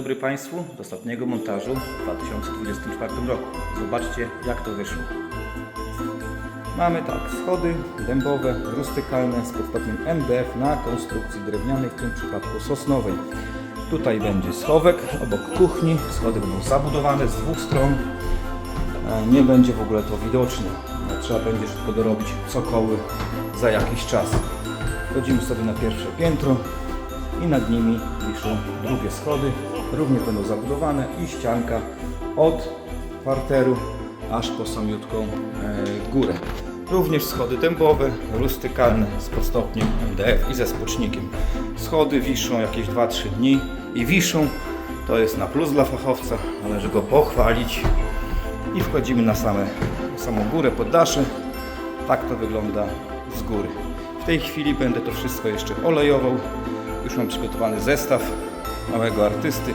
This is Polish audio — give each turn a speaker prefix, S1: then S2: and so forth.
S1: Dobry Państwu z ostatniego montażu w 2024 roku. Zobaczcie jak to wyszło. Mamy tak, schody dębowe, rustykalne z podstopniem MDF na konstrukcji drewnianej, w tym przypadku sosnowej. Tutaj będzie schowek obok kuchni, schody będą zabudowane z dwóch stron. E, Nie będzie w ogóle to widoczne. E, Trzeba będzie szybko dorobić cokoły za jakiś czas. Wchodzimy sobie na pierwsze piętro i nad nimi wiszą drugie schody. Również będą zabudowane i ścianka od parteru aż po samiutką e, górę. Również schody dębowe, rustykalne z podstopniem MDF i ze spocznikiem. Schody wiszą jakieś 2-3 dni i wiszą. To jest na plus dla fachowca, należy go pochwalić. I wchodzimy na same, samą górę, poddasze. Tak to wygląda z góry. W tej chwili będę to wszystko jeszcze olejował. Już mam przygotowany zestaw małego artysty.